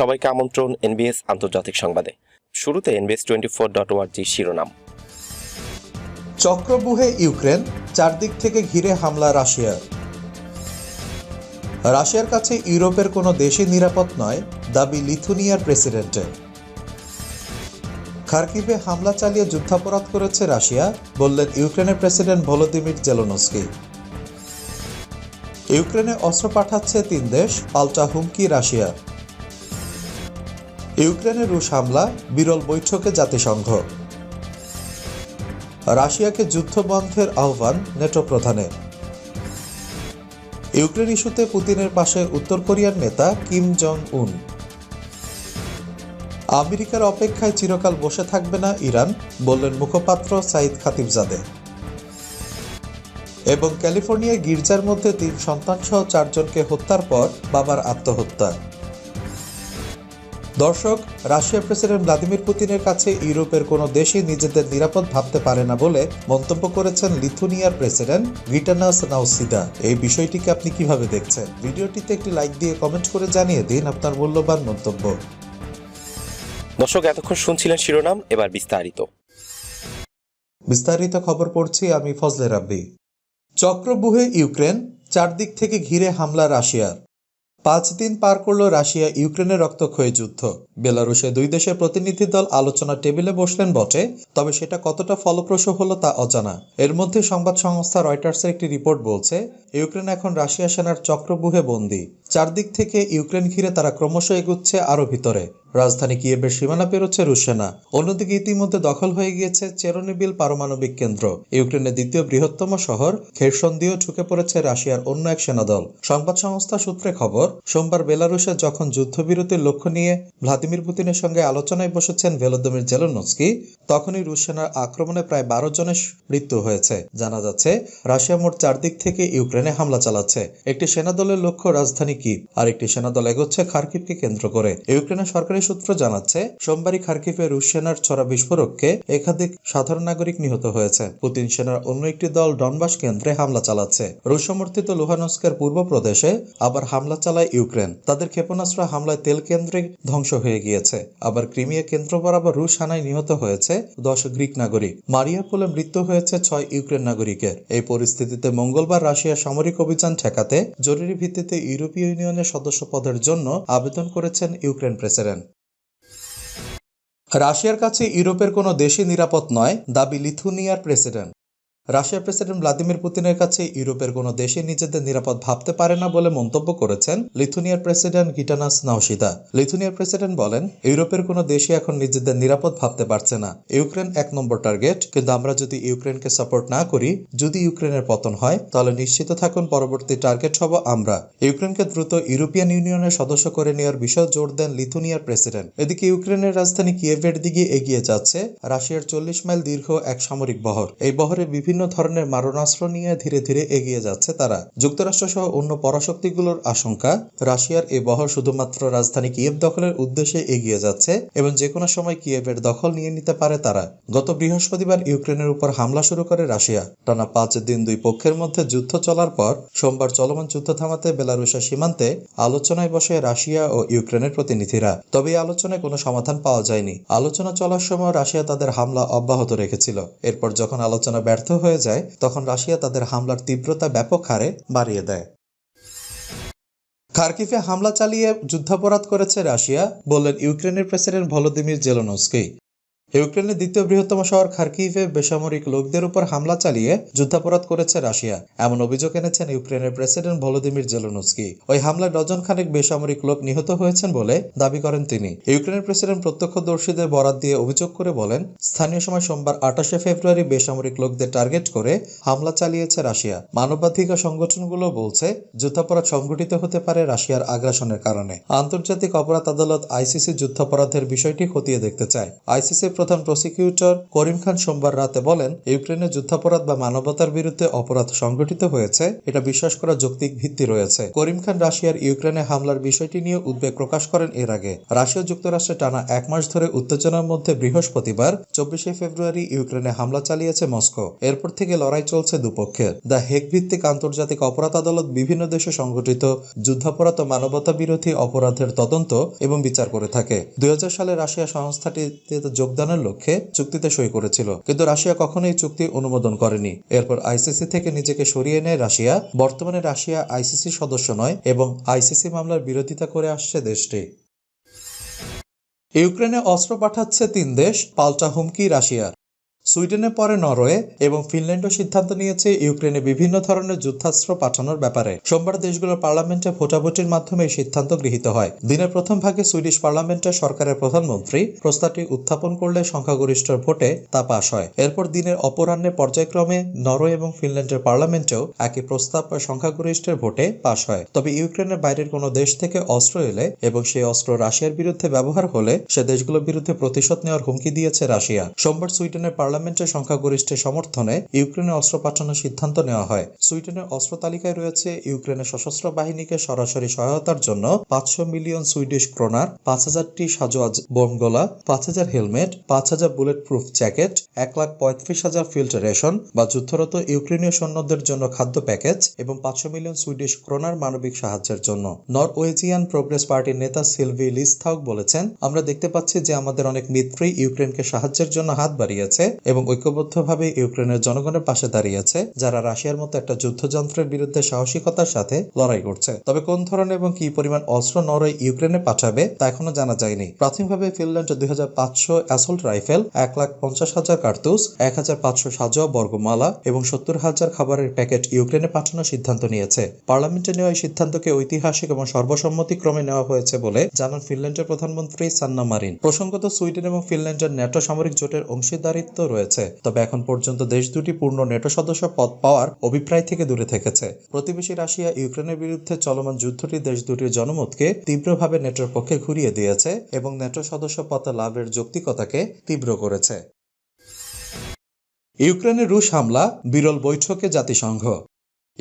সবাইকে আমন্ত্রণ এনবিএস আন্তর্জাতিক সংবাদে। শুরুতে এনবিএস টোয়েন্টি ফোর ডট ওয়ার্জি শিরোনাম। চক্রবুহে ইউক্রেন, চারদিক থেকে ঘিরে হামলা রাশিয়ার। রাশিয়ার কাছে ইউরোপের কোনো দেশই নিরাপদ নয়, দাবি লিথুনিয়ার প্রেসিডেন্টের। খার্কিভে হামলা চালিয়ে যুদ্ধাপরাধ করেছে রাশিয়া, বললেন ইউক্রেনের প্রেসিডেন্ট ভলোদিমির জেলোনস্কি। ইউক্রেনে অস্ত্র পাঠাচ্ছে তিন দেশ, পাল্টা হুমকি রাশিয়ার। ইউক্রেনে রুশ হামলা, বিরল বৈঠকে জাতিসংঘ। রাশিয়াকে যুদ্ধ বন্ধের আহ্বান নেটো প্রধানের। ইউক্রেন ইস্যুতে পুতিনের পাশে উত্তর কোরিয়ার নেতা কিম জং উন আমেরিকার অপেক্ষায় চিরকাল বসে থাকবে না ইরান, বললেন মুখপাত্র সাইদ খাতিবজাদে। এবং ক্যালিফোর্নিয়ার গির্জার মধ্যে তিন সন্তানসহ চারজনকে হত্যার পর বাবার আত্মহত্যা। দর্শক রাশিয়ার প্রেসিডেন্ট ভ্লাদিমির পুতিনের কাছে ইউরোপের কোনো দেশই নিজেদের নিরাপদ ভাবতে পারে না বলে মন্তব্য করেছেন লিথুনিয়ার প্রেসিডেন্ট গিটানাস নাউসিদা এই বিষয়টিকে আপনি কীভাবে দেখছেন? ভিডিওটিতে একটি লাইক দিয়ে কমেন্ট করে জানিয়ে দিন আপনার মূল্যবান মন্তব্য। দর্শক এতক্ষণ শুনছিলেন শিরোনাম এবার বিস্তারিত। বিস্তারিত খবর পড়ছি আমি ফজলে রাব্বি। চক্রবুহে ইউক্রেন চারদিক থেকে ঘিরে হামলা রাশিয়ার। পাঁচ দিন পার করল রাশিয়া ইউক্রেনের রক্তক্ষয়ী যুদ্ধ। বেলারুশে দুই দেশের প্রতিনিধি দল আলোচনা টেবিলে বসলেন বটে, তবে সেটা কতটা ফলপ্রসূ হলো তা অজানা। এর মধ্যে সংবাদ সংস্থা রয়টার্সের একটি রিপোর্ট বলছে, ইউক্রেন এখন রাশিয়া সেনার চক্রবুহে বন্দী। চারদিক থেকে ইউক্রেন ঘিরে তারা ক্রমশ এগুচ্ছে আরও ভিতরে। রাজধানী কিয়েবের সীমানা পেরোচ্ছে রুশ সেনা অন্যদিকে ইতিমধ্যে দখল হয়ে গিয়েছে চেরোনিবিল পারমাণবিক কেন্দ্র। ইউক্রেনের দ্বিতীয় বৃহত্তম শহর খেরসন দিয়েও ঢুকে পড়েছে রাশিয়ার অন্য এক সেনাদল। সংবাদ সংস্থা সূত্রে খবর, সোমবার বেলারুশে যখন যুদ্ধবিরতির লক্ষ্য নিয়ে ভ্লাদিমির পুতিনের সঙ্গে আলোচনায় বসেছেন ভেলোদমির জেলোনস্কি, তখনই রুশ সেনার আক্রমণে প্রায় বারো জনের মৃত্যু হয়েছে। জানা যাচ্ছে, রাশিয়া মোট চারদিক থেকে ইউক্রেনে হামলা চালাচ্ছে। একটি সেনাদলের লক্ষ্য রাজধানী কিপ আর একটি সেনাদল এগোচ্ছে খার্কিভকে কেন্দ্র করে। ইউক্রেনের সরকারি সূত্র জানাচ্ছে, সোমবারই খার্কিভে রুশ সেনার ছড়া বিস্ফোরককে একাধিক সাধারণ নাগরিক নিহত হয়েছে। পুতিন সেনার অন্য একটি দল ডনবাস কেন্দ্রে হামলা চালাচ্ছে। রুশ সমর্থিত লুহানস্কের পূর্ব প্রদেশে আবার হামলা চালায় ইউক্রেন। তাদের ক্ষেপণাস্ত্র হামলায় তেল কেন্দ্রে ধ্বংস হয়ে গিয়েছে। আবার ক্রিমিয়া কেন্দ্র বরাবর রুশ হানায় নিহত হয়েছে দশ গ্রিক নাগরিক। মারিয়াপোলে মৃত্যু হয়েছে ছয় ইউক্রেন নাগরিকের। এই পরিস্থিতিতে মঙ্গলবার রাশিয়ার সামরিক অভিযান ঠেকাতে জরুরি ভিত্তিতে ইউরোপীয় ইউনিয়নের সদস্য পদের জন্য আবেদন করেছেন ইউক্রেন প্রেসিডেন্ট। রাশিয়ার কাছে ইউরোপের কোনো দেশই নিরাপদ নয় দাবি লিথুনিয়ার প্রেসিডেন্ট। রাশিয়ার প্রেসিডেন্ট ভ্লাদিমির পুতিনের কাছে ইউরোপের কোনো দেশে নিজেদের নিরাপদ ভাবতে পারে না বলে মন্তব্য করেছেন লিথুনিয়ার প্রেসিডেন্ট গিটানাস নাওসিদা লিথুনিয়ার প্রেসিডেন্ট বলেন, ইউরোপের কোনো দেশই এখন নিজেদের নিরাপদ ভাবতে পারছে না। ইউক্রেন এক নম্বর টার্গেট, কিন্তু আমরা যদি ইউক্রেনকে সাপোর্ট না করি, যদি ইউক্রেনের পতন হয়, তাহলে নিশ্চিত থাকুন পরবর্তী টার্গেট হব আমরা। ইউক্রেনকে দ্রুত ইউরোপিয়ান ইউনিয়নের সদস্য করে নেওয়ার বিষয়ে জোর দেন লিথুনিয়ার প্রেসিডেন্ট। এদিকে ইউক্রেনের রাজধানী কিয়েভের দিকে এগিয়ে যাচ্ছে রাশিয়ার চল্লিশ মাইল দীর্ঘ এক সামরিক বহর। এই বহরে বিভিন্ন ধরনের মারণাস্ত্র নিয়ে ধীরে ধীরে এগিয়ে যাচ্ছে তারা। যুক্তরাষ্ট্র সহ অন্য পরাশক্তিগুলোর আশঙ্কা, রাশিয়ার এই বহর শুধুমাত্র রাজধানী কিয়েভ দখলের উদ্দেশ্যে এগিয়ে যাচ্ছে এবং যে কোনো সময় কিয়েভের দখল নিয়ে নিতে পারে তারা। গত বৃহস্পতিবার ইউক্রেনের উপর হামলা শুরু করে রাশিয়া। টানা পাঁচ দিন দুই পক্ষের মধ্যে যুদ্ধ চলার পর সোমবার চলমান যুদ্ধ থামাতে বেলারুশের সীমান্তে আলোচনায় বসে রাশিয়া ও ইউক্রেনের প্রতিনিধিরা। তবে এই আলোচনায় কোনো সমাধান পাওয়া যায়নি। আলোচনা চলার সময় রাশিয়া তাদের হামলা অব্যাহত রেখেছিল। এরপর যখন আলোচনা ব্যর্থ হয়ে যায়, তখন রাশিয়া তাদের হামলার তীব্রতা ব্যাপক হারে বাড়িয়ে দেয়। খার্কিফে হামলা চালিয়ে যুদ্ধাপরাধ করেছে রাশিয়া, বললেন ইউক্রেনের প্রেসিডেন্ট ভলোদিমির জেলোনস্কি। ইউক্রেনের দ্বিতীয় বৃহত্তম শহর খার্কিভে বেসামরিক লোকদের উপর হামলা চালিয়ে যুদ্ধাপরাধ করেছে রাশিয়া। এমন অভিযোগ এনেছেন ইউক্রেনের প্রেসিডেন্ট ভলোদিমির জেলোনস্কি। ওই হামলায় ডজন খানেক বেসামরিক লোক নিহত হয়েছেন বলে দাবি করেন তিনি। ইউক্রেনের প্রেসিডেন্ট প্রত্যক্ষদর্শীদের বরাত দিয়ে অভিযোগ করে বলেন, স্থানীয় সময় সোমবার আঠাশে ফেব্রুয়ারি বেসামরিক লোকদের টার্গেট করে হামলা চালিয়েছে রাশিয়া। মানবাধিকার সংগঠনগুলো বলছে, যুদ্ধাপরাধ সংঘটিত হতে পারে রাশিয়ার আগ্রাসনের কারণে। আন্তর্জাতিক অপরাধ আদালত আইসিসি যুদ্ধাপরাধের বিষয়টি খতিয়ে দেখতে চায়। আইসিসি প্রধান প্রসিকিউটর করিম খান সোমবার রাতে বলেন, ইউক্রেনে যুদ্ধাপরাধ বা মানবতার বিরুদ্ধে অপরাধ সংঘটিত হয়েছে, এটা বিশ্বাস করা যৌক্তিক ভিত্তি রয়েছে। করিম খান রাশিয়ার ইউক্রেনে হামলার বিষয়টি নিয়ে উদ্বেগ প্রকাশ করেন এর আগে। রাশিয়া যুক্তরাষ্ট্রে টানা এক মাস ধরে উত্তেজনার মধ্যে বৃহস্পতিবার, চব্বিশে ফেব্রুয়ারি ইউক্রেনে হামলা চালিয়েছে মস্কো। এরপর থেকে লড়াই চলছে দুপক্ষের। দ্য হেগ ভিত্তিক আন্তর্জাতিক অপরাধ আদালত বিভিন্ন দেশে সংঘটিত যুদ্ধাপরাধ ও মানবতা বিরোধী অপরাধের তদন্ত এবং বিচার করে থাকে। দুই হাজার সালে রাশিয়া সংস্থাটিতে যোগদানের লক্ষ্যে চুক্তিতে সই করেছিল। কিন্তু রাশিয়া কখনোই চুক্তি অনুমোদন করেনি। এরপর আইসিসি থেকে নিজেকে সরিয়ে নেয় রাশিয়া বর্তমানে রাশিয়া আইসিসি সদস্য নয় এবং আইসিসি মামলার বিরোধিতা করে আসছে দেশটি। ইউক্রেনে অস্ত্র পাঠাচ্ছে তিন দেশ, পাল্টা হুমকি রাশিয়ার। সুইডেনের পরে নরওয়ে এবং ফিনল্যান্ডও সিদ্ধান্ত নিয়েছে ইউক্রেনে বিভিন্ন ধরনের যুদ্ধাস্ত্র পাঠানোর ব্যাপারে। সোমবার দেশগুলোর পার্লামেন্টে ভোটাভুটির মাধ্যমে এই সিদ্ধান্ত গৃহীত হয়। দিনের প্রথম ভাগে সুইডিশ পার্লামেন্টে সরকারের প্রধানমন্ত্রী প্রস্তাবটি উত্থাপন করলে সংখ্যাগরিষ্ঠের ভোটে তা পাশ হয়। এরপর দিনের অপরাহ্নে পর্যায়ক্রমে নরওয়ে এবং ফিনল্যান্ডের পার্লামেন্টেও একই প্রস্তাব সংখ্যাগরিষ্ঠের ভোটে পাশ হয়। তবে ইউক্রেনের বাইরের কোনো দেশ থেকে অস্ত্র এলে এবং সেই অস্ত্র রাশিয়ার বিরুদ্ধে ব্যবহার হলে সে দেশগুলোর বিরুদ্ধে প্রতিশোধ নেওয়ার হুমকি দিয়েছে রাশিয়া। সোমবার সুইডেনের পার্লামেন্টের সংখ্যাগরিষ্ঠের সমর্থনে ইউক্রেনে অস্ত্র পাঠানোর সিদ্ধান্ত নেওয়া হয়। সুইডেনের অস্ত্র তালিকায় রয়েছে ইউক্রেনের সশস্ত্র বাহিনীকে সরাসরি সহায়তার জন্য পাঁচশো মিলিয়ন সুইডিশ ক্রোনার, পাঁচ হাজারটি সাজোয়াজ বোমগোলা, পাঁচ হাজার হেলমেট, পাঁচ হাজার বুলেট প্রুফ জ্যাকেট, এক লাখ পঁয়ত্রিশ হাজার ফিল্ড রেশন বা যুদ্ধরত ইউক্রেনীয় সৈন্যদের জন্য খাদ্য প্যাকেজ এবং পাঁচশো মিলিয়ন সুইডিশ ক্রোনার মানবিক সাহায্যের জন্য। নরওয়েজিয়ান প্রোগ্রেস পার্টির নেতা সিলভি লিস্থাউক বলেছেন, আমরা দেখতে পাচ্ছি যে আমাদের অনেক মিত্রই ইউক্রেনকে সাহায্যের জন্য হাত বাড়িয়েছে। এবং ঐক্যবদ্ধভাবে ইউক্রেনের জনগণের পাশে দাঁড়িয়েছে যারা রাশিয়ার মতো একটা যুদ্ধযন্ত্রের বিরুদ্ধে সাহসিকতার সাথে লড়াই করছে। তবে কোন ধরনের এবং কি পরিমাণ অস্ত্র নরওয়ে ইউক্রেনে পাঠাবে, তা এখনও জানা যায়নি। প্রাথমিকভাবে ফিনল্যান্ড দুই হাজার পাঁচশো অ্যাসল্ট রাইফেল, এক লাখ পঞ্চাশ হাজার কার্তুস এক হাজার পাঁচশো সাজোয়া বর্গমালা এবং সত্তর হাজার খাবারের প্যাকেট ইউক্রেনে পাঠানোর সিদ্ধান্ত নিয়েছে। পার্লামেন্টে নেওয়া এই সিদ্ধান্তকে ঐতিহাসিক এবং সর্বসম্মতিক্রমে নেওয়া হয়েছে বলে জানান ফিনল্যান্ডের প্রধানমন্ত্রী সান্না মারিন। প্রসঙ্গত সুইডেন এবং ফিনল্যান্ডের ন্যাটো সামরিক জোটের অংশীদারিত্ব রয়েছে। তবে এখন পর্যন্ত দেশ দুটি পূর্ণ নেটো সদস্য পদ পাওয়ার অভিপ্রায় থেকে দূরে থেকেছে। প্রতিবেশী রাশিয়া, ইউক্রেনের বিরুদ্ধে চলমান যুদ্ধটি দেশ দুটির জনমতকে তীব্রভাবে নেটোর পক্ষে ঘুরিয়ে দিয়েছে এবং নেটো সদস্য পদ লাভের যৌক্তিকতাকে তীব্র করেছে। ইউক্রেনে রুশ হামলা, বিরল বৈঠকে জাতিসংঘ।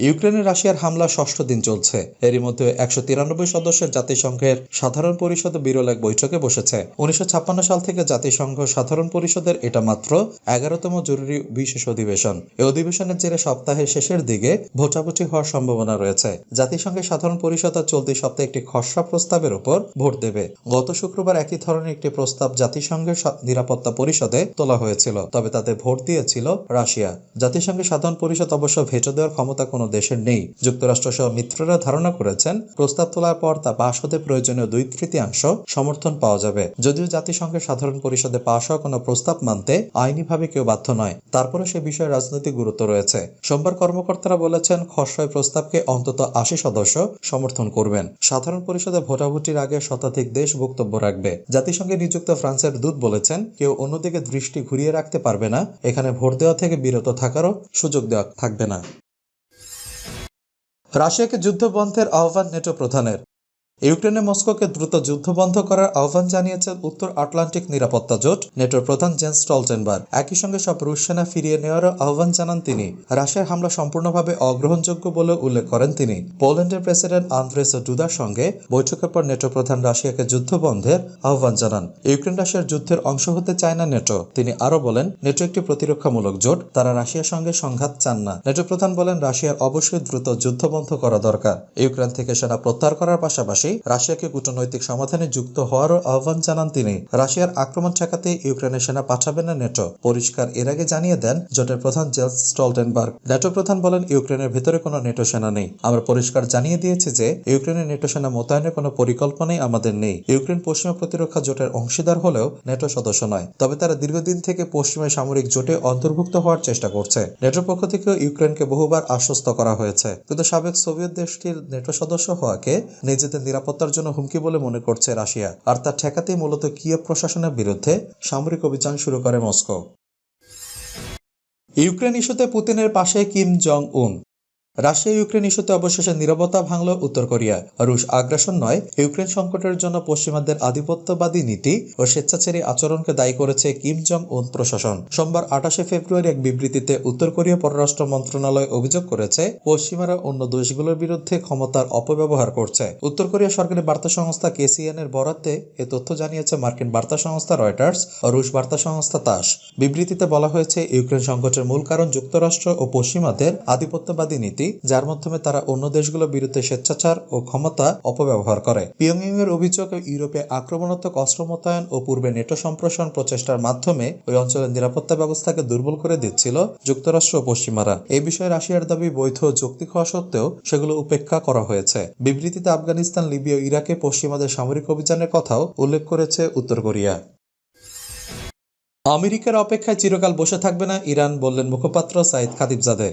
ইউক্রেনে রাশিয়ার হামলা ষষ্ঠ দিন চলছে। এরই মধ্যে একশো তিরানব্বই সদস্যের জাতিসংঘের সাধারণ পরিষদ বিরল এক বৈঠকে বসেছে। উনিশশো ছাপ্পান্ন সাল থেকে জাতিসংঘ সাধারণ পরিষদের এটা মাত্র এগারোতম জরুরি বিশেষ অধিবেশন। এই অধিবেশনের জেরে সপ্তাহের শেষের দিকে ভোটাভুটি হওয়ার সম্ভাবনা রয়েছে। জাতিসংঘের সাধারণ পরিষদ চলতি সপ্তাহে একটি খসড়া প্রস্তাবের উপর ভোট দেবে। গত শুক্রবার একই ধরনের একটি প্রস্তাব জাতিসংঘের নিরাপত্তা পরিষদে তোলা হয়েছিল, তবে তাতে ভোট দিয়েছিল রাশিয়া। জাতিসংঘের সাধারণ পরিষদ অবশ্য ভেটো দেওয়ার ক্ষমতা কোনো দেশের নেই। যুক্তরাষ্ট্র সহ মিত্ররা ধারণা করেছেন, প্রস্তাব তোলার পর তা পাশ হতে প্রয়োজনীয় দুই তৃতীয়াংশ সমর্থন পাওয়া যাবে। যদিও জাতিসংঘের সাধারণ পরিষদে পাশ হওয়া কোনো প্রস্তাব মানতে আইনিভাবে কেউ বাধ্য নয় তারপরে সে বিষয়ে রাজনৈতিক গুরুত্ব রয়েছে। সোমবার কর্মকর্তারা বলেছেন খসড়ায় প্রস্তাবকে অন্তত আশি সদস্য সমর্থন করবেন। সাধারণ পরিষদে ভোটাভুটির আগে শতাধিক দেশ বক্তব্য রাখবে। জাতিসংঘে নিযুক্ত ফ্রান্সের দূত বলেছেন, কেউ অন্যদিকে দৃষ্টি ঘুরিয়ে রাখতে পারবে না। এখানে ভোট দেওয়া থেকে বিরত থাকারও সুযোগ দেওয়া থাকবে না। রাশিয়াকে যুদ্ধ বন্ধের আহ্বান নেটো প্রধানের। ইউক্রেনে মস্কোকে দ্রুত যুদ্ধ বন্ধ করার আহ্বান জানিয়েছেন উত্তর আটলান্টিক নিরাপত্তা জোট, নেটোর প্রধান জেন্স স্টলটেনবার্গ। একই সঙ্গে সব রুশ সেনা ফিরিয়ে নেওয়ারও আহ্বান জানান তিনি। রাশিয়ার হামলা সম্পূর্ণভাবে অগ্রহণযোগ্য বলে উল্লেখ করেন তিনি। পোল্যান্ডের প্রেসিডেন্ট আন্দ্রেস ডুদার সঙ্গে বৈঠকের পর নেটো প্রধান রাশিয়াকে যুদ্ধ বন্ধের আহ্বান জানান। ইউক্রেন রাশিয়ার যুদ্ধের অংশ হতে চায় না নেটো। তিনি আরও বলেন, নেটো একটি প্রতিরক্ষামূলক জোট, তারা রাশিয়ার সঙ্গে সংঘাত চান না। নেটো প্রধান বলেন, রাশিয়ার অবশ্যই দ্রুত যুদ্ধ বন্ধ করা দরকার। ইউক্রেন থেকে সেনা প্রত্যাহার করার পাশাপাশি রাশিয়াকে কূটনৈতিক সমাধানে যুক্ত হওয়ারও আহ্বান জানান তিনি। রাশিয়ার আক্রমণ ঠেকাতে ইউক্রেনের সেনা পাঠাবে না নেটো। পরিষ্কার এর আগে জানিয়ে দেন জোটের প্রধান জেলস স্টলটেনবার্গ। নেটো প্রধান বলেন, ইউক্রেনের ভেতরে কোনো নেটো সেনা নেই। আমরা পরিষ্কার জানিয়ে দিয়েছি যে, ইউক্রেনের নেটো সেনা মোতায়েনের কোনো পরিকল্পনাই আমাদের নেই। ইউক্রেন পশ্চিমা প্রতিরক্ষা জোটের অংশীদার হলেও নেটো সদস্য নয়। তবে তারা দীর্ঘদিন থেকে পশ্চিমা সামরিক জোটে অন্তর্ভুক্ত হওয়ার চেষ্টা করছে। নেটোর পক্ষ থেকেও ইউক্রেনকে বহুবার আশ্বস্ত করা হয়েছে। কিন্তু সাবেক সোভিয়েত দেশটির নেটো সদস্য হওয়াকে নিজেদের নিরাপত্তার জন্য হুমকি বলে মনে করছে রাশিয়া। আর তা ঠেকাতেই মূলত কিয়েভ প্রশাসনের বিরুদ্ধে সামরিক অভিযান শুরু করে মস্কো। ইউক্রেন ইস্যুতে পুতিনের পাশে কিম জং উন রাশিয়া ইউক্রেন ইস্যুতে অবশেষে নিরবতা ভাঙল উত্তর কোরিয়া। রুশ আগ্রাসন নয়, ইউক্রেন সংকটের জন্য পশ্চিমাদের আধিপত্যবাদী নীতি ও স্বেচ্ছাচারী আচরণকে দায়ী করেছে কিম জং উন প্রশাসন। সোমবার আঠাশে ফেব্রুয়ারি এক বিবৃতিতে উত্তর কোরিয়া পররাষ্ট্র মন্ত্রণালয় অভিযোগ করেছে, পশ্চিমারা অন্য দেশগুলোর বিরুদ্ধে ক্ষমতার অপব্যবহার করছে। উত্তর কোরিয়া সরকারি বার্তা সংস্থা কেসিএন এর বরাতে এ তথ্য জানিয়েছে মার্কিন বার্তা সংস্থা রয়টার্স ও রুশ বার্তা সংস্থা তাস। বিবৃতিতে বলা হয়েছে, ইউক্রেন সংকটের মূল কারণ যুক্তরাষ্ট্র ও পশ্চিমাদের আধিপত্যবাদী নীতি। যার মাধ্যমে তারা অন্য দেশগুলোর বিরুদ্ধে স্বেচ্ছাচার ও ক্ষমতা অপব্যবহার করে। পিয়ংইং এর অভিযোগ, ইউরোপে আক্রমণাত্মক অস্ত্র মোতায়েন ও পূর্বে নেটো সম্প্রসারণ প্রচেষ্টার মাধ্যমে ওই অঞ্চলের নিরাপত্তা ব্যবস্থাকে দুর্বল করে দিচ্ছিল যুক্তরাষ্ট্র ও পশ্চিমারা। এই বিষয়ে রাশিয়ার দাবি, বৈধ যৌক্তিক হওয়া সত্ত্বেও সেগুলো উপেক্ষা করা হয়েছে। বিবৃতিতে আফগানিস্তান, লিবিয়া ইরাকে পশ্চিমাদের সামরিক অভিযানের কথাও উল্লেখ করেছে উত্তর কোরিয়া। আমেরিকার অপেক্ষায় চিরকাল বসে থাকবে না ইরান, বললেন মুখপাত্র সাইদ খাতিবজাদে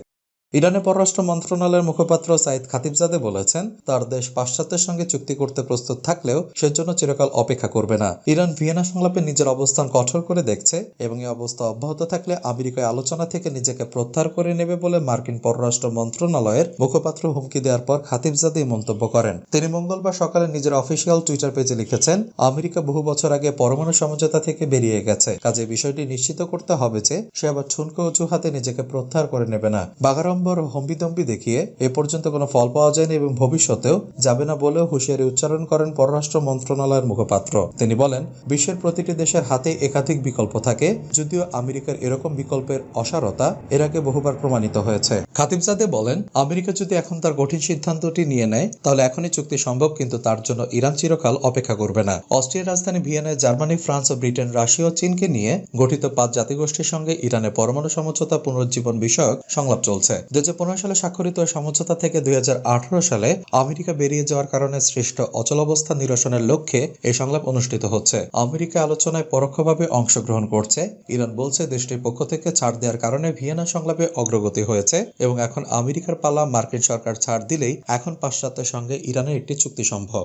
ইরানের পররাষ্ট্র মন্ত্রণালয়ের মুখপাত্র সাইদ খাতিবজাদে বলেছেন, তার দেশ পাশ্চাত্যের সঙ্গে চুক্তি করতে প্রস্তুত থাকলেও সেজন্য চিরকাল অপেক্ষা করবে না। ইরান ভিয়েনা সংলাপে নিজের অবস্থান কঠোর করে দেখছে এবং এই অবস্থা অব্যাহত থাকলে আমেরিকায় আলোচনা থেকে নিজেকে প্রত্যাহার করে নেবে বলে মার্কিন পররাষ্ট্র মন্ত্রণালয়ের মুখপাত্র হুমকি দেওয়ার পর খাতিবজাদে এই মন্তব্য করেন। তিনি মঙ্গলবার সকালে নিজের অফিসিয়াল টুইটার পেজে লিখেছেন, আমেরিকা বহু বছর আগে পরমাণু সমঝোতা থেকে বেরিয়ে গেছে। কাজে বিষয়টি নিশ্চিত করতে হবে যে, সে আবার ঠুনকো অজুহাতে নিজেকে প্রত্যাহার করে নেবে না। বাগাড়ম্বর ও হম্বিদম্বি দেখিয়ে এ পর্যন্ত কোনো ফল পাওয়া যায়নি এবং ভবিষ্যতেও যাবে না বলেও হুঁশিয়ারি উচ্চারণ করেন পররাষ্ট্র মন্ত্রণালয়ের মুখপাত্র। তিনি বলেন, বিশ্বের প্রতিটি দেশের হাতে একাধিক বিকল্প থাকে, যদিও আমেরিকার এরকম বিকল্পের অসারতা এর আগে বহুবার প্রমাণিত হয়েছে। খাতিবজাদে বলেন, আমেরিকা যদি এখন তার কঠিন সিদ্ধান্তটি নিয়ে নেয়, তাহলে এখনই চুক্তি সম্ভব, কিন্তু তার জন্য ইরান চিরকাল অপেক্ষা করবে না। অস্ট্রিয়ার রাজধানী ভিয়েনায় জার্মানি, ফ্রান্স ও ব্রিটেন, রাশিয়া ও চীনকে নিয়ে গঠিত পাঁচ জাতিগোষ্ঠীর সঙ্গে ইরানের পরমাণু সমঝোতা পুনরুজ্জীবন বিষয়ক সংলাপ চলছে। দুই হাজার পনেরো সালে স্বাক্ষরিত সমঝোতা থেকে দুই হাজার আঠারো সালে আমেরিকা বেরিয়ে যাওয়ার কারণে সৃষ্ট অচল অবস্থা নিরসনের লক্ষ্যে এই সংলাপ অনুষ্ঠিত হচ্ছে। আমেরিকা আলোচনায় পরোক্ষভাবে অংশগ্রহণ করছে। ইরান বলছে, দেশটির পক্ষ থেকে ছাড় দেওয়ার কারণে ভিয়েনা সংলাপে অগ্রগতি হয়েছে এবং এখন আমেরিকার পালা মার্কিন সরকার ছাড় দিলেই এখন পাশ্চাত্যের সঙ্গে ইরানের একটি চুক্তি সম্ভব।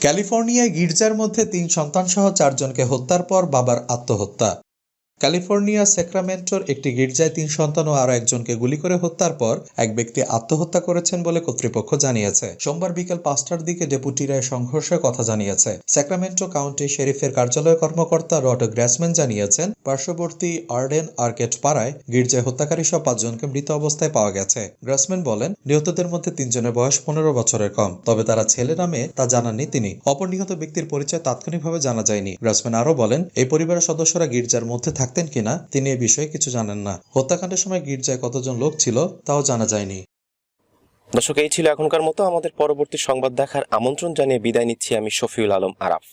ক্যালিফোর্নিয়ায় গির্জার মধ্যে তিন সন্তানসহ চারজনকে হত্যার পর বাবার আত্মহত্যা। ক্যালিফোর্নিয়া সেক্রামেন্টোর একটি গির্জায় তিন সন্তান ও আরও একজনকে গুলি করে হত্যার পর এক ব্যক্তি আত্মহত্যা করেছেন বলে কর্তৃপক্ষ জানিয়েছে। সোমবার বিকেল পাঁচটার দিকে ডেপুটিরা সংঘর্ষের কথা জানিয়েছে। স্যাক্রামেন্টো কাউন্টি শেরিফের কার্যালয়ের কর্মকর্তা রট গ্র্যাসম্যান জানিয়েছেন, পার্শ্ববর্তী আর্ডেন আর্কেট পাড়ায় গির্জায় হত্যাকারী সব পাঁচজনকে মৃত অবস্থায় পাওয়া গেছে। গ্রাসম্যান বলেন, নিহতদের মধ্যে তিনজনের বয়স পনেরো বছরের কম, তবে তারা ছেলে নামে তা জানাননি তিনি। অপর নিহত ব্যক্তির পরিচয় তাৎক্ষণিকভাবে জানা যায়নি। গ্রাসম্যান আরও বলেন, এই পরিবারের সদস্যরা গির্জার মধ্যে থাকতেন কিনা তিনি এ বিষয়ে কিছু জানেন না। হত্যাকাণ্ডের সময় গির্জায় কতজন লোক ছিল, তাও জানা যায়নি। দর্শক, এই ছিল এখনকার মতো। আমাদের পরবর্তী সংবাদ দেখার আমন্ত্রণ জানিয়ে বিদায় নিচ্ছি আমি শফিউল আলম আরাফ।